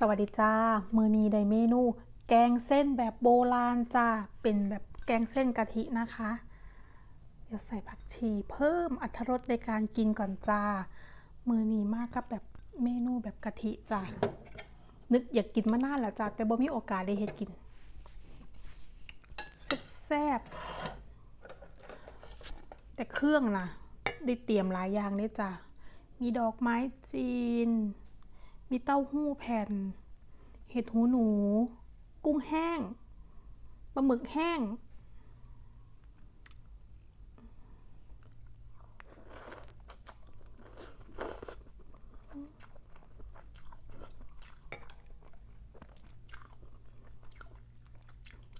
สวัสดีจ้า มือนีไดเมนู แกงเส้นแบบโบราณจ้า เป็นแบบแกงเส้นกะทินะคะ เดี๋ยวใส่ผักชีเพิ่มอรรถรสในการกินก่อนจ้า มือนีมากกับแบบเมนูแบบกะทิจ้า นึกอยากกินมานานแล้วจ้า แต่บ่มีโอกาสได้เฮ็ดกิน แซ่บแต่เครื่องนะได้เตรียมหลายอย่างเลยจ้า มีดอกไม้จีน มีเต้าหู้แผ่น เห็ดหูหนู กุ้งแห้ง ปลาหมึกแห้ง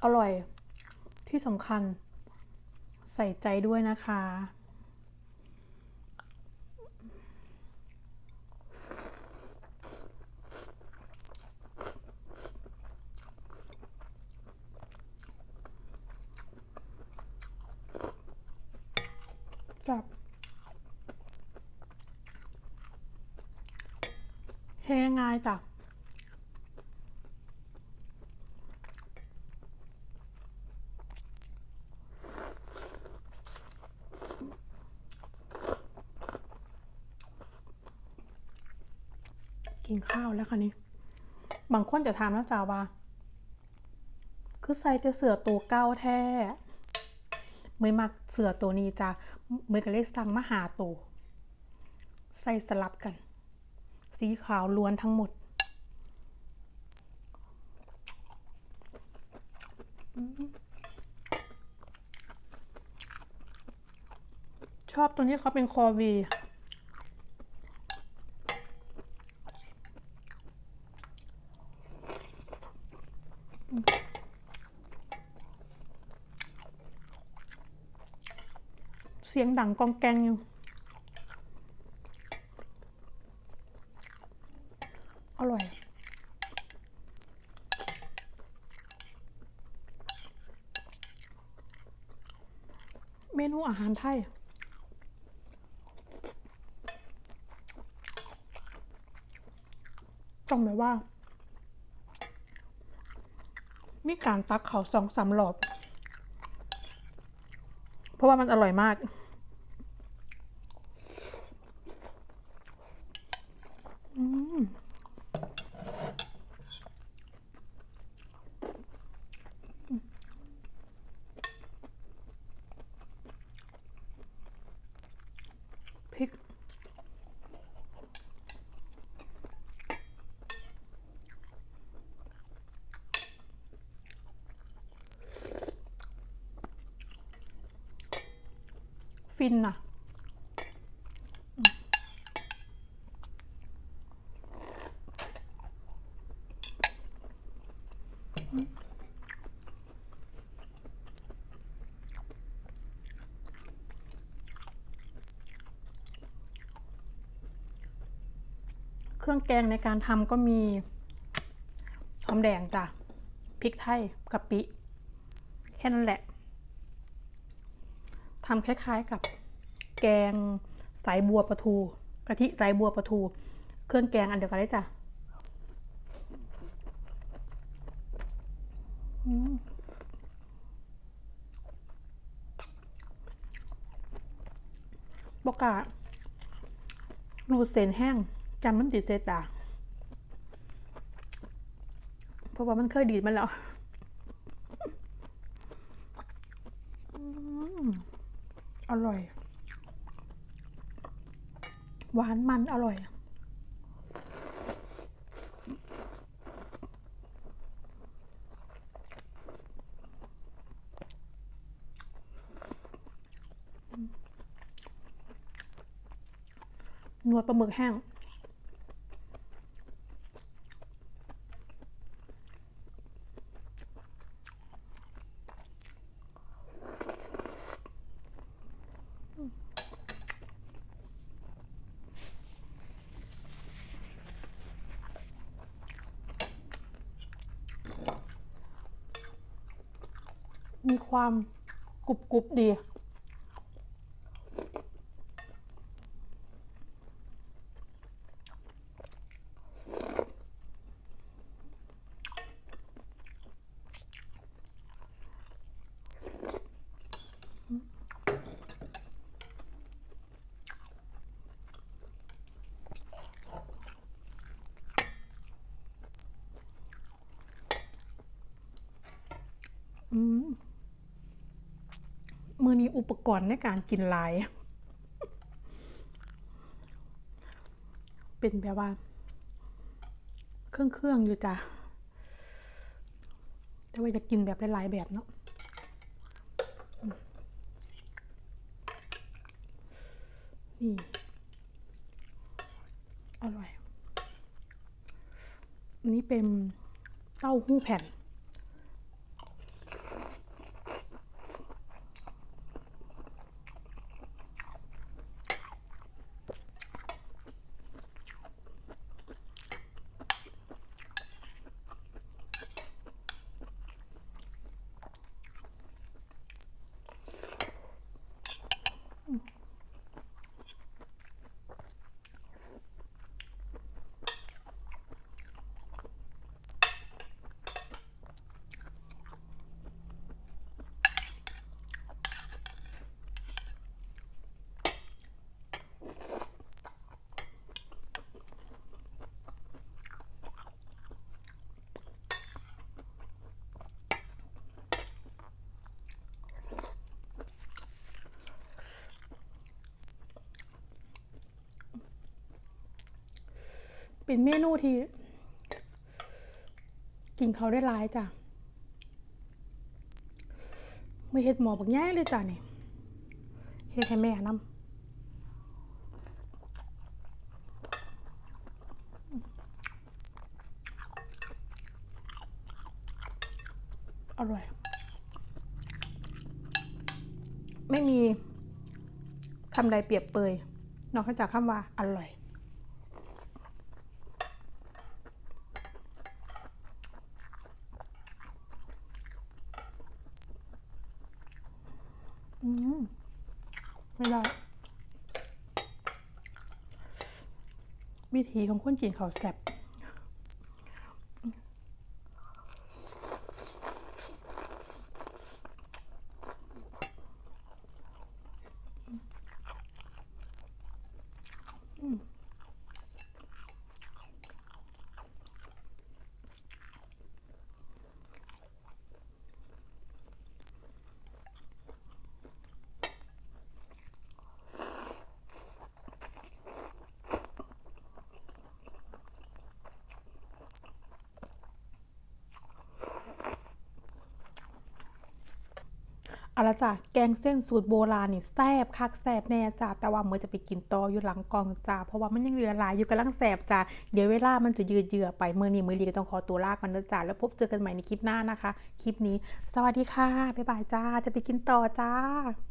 อร่อย ที่สำคัญ ใส่ใจด้วยนะคะ จับ แค่ง่ายจ้ะกินข้าวแล้วค่ะนี่บางคนจะถามนะจ๊ะว่า คือใส่แต่เสือตัวเก้าแท้เมยมักเสือตัวนี้จ้ะเมยก็เลยสั่งมาหาตัว ใส่สลับกัน สีขาวล้วนทั้งหมด ชอบตัวนี้เขาเป็นคอวีเสียงดังกองแกงอยู่ อร่อย เมนูอาหารไทยต้องแบบว่า มีการตักเขาสองสามหลอด เพราะว่ามันอร่อยมาก อืมพริก ฟินน่ะเครื่องแกงในการทำก็มีหอมแดงจ้ะพริกไทยกะปิ แค่นั้นแหละ ทำคล้ายๆกับแกงสายบัวปลาทูกะทิสายบัวปลาทู เครื่องแกงอันเดียวกันเลยจ้ะบอกกะรูเซนแห้งจำมันติดเซตาเพราะว่ามันเคยดีดมาแล้วอืม อร่อย หวานมันอร่อยนวดปลาหมึกแห้ง มีความกรุบกรุบดีอือีอุปกรณ์ในการกินหลาย เป็นแบบว่า เครื่องเครื่องอยู่จ้ะแต่ว่าจะกินแบบหลายๆแบบเนาะนี่ อร่อย อันนี้เป็นเต้าหู้แผ่น เป็นเมนูที่ กินเขาได้หลายจ้ะไม่เฮ็ดหมอบักย่เลยจ้ะนี่เฮ็ดให้แม่นำอร่อย ไม่มีคำใดเปรียบเปยนอกจากคำว่าอร่อย อืมไม่ได้ วิธีของคนจีนเขาแซ่บ อาละจ้ะแกงเส้นสูตรโบราณนี่แซ่บคักแซ่บแน่จ้ะแต่ว่าเมื่อจะไปกินต่ออยู่หลังกองจ้ะเพราะว่ามันยังเหลือหลายอยู่กำลังแซ่บจ้ะเดี๋ยวเวลามันจะยืดเยื่อไปเมื่อนี้มือลีก็ต้องขอตัวลากันนะจ้ะแล้วพบเจอกันใหม่ในคลิปหน้านะคะ คลิปนี้ สวัสดีค่ะบ๊ายบายจ้าจะไปกินต่อจ้า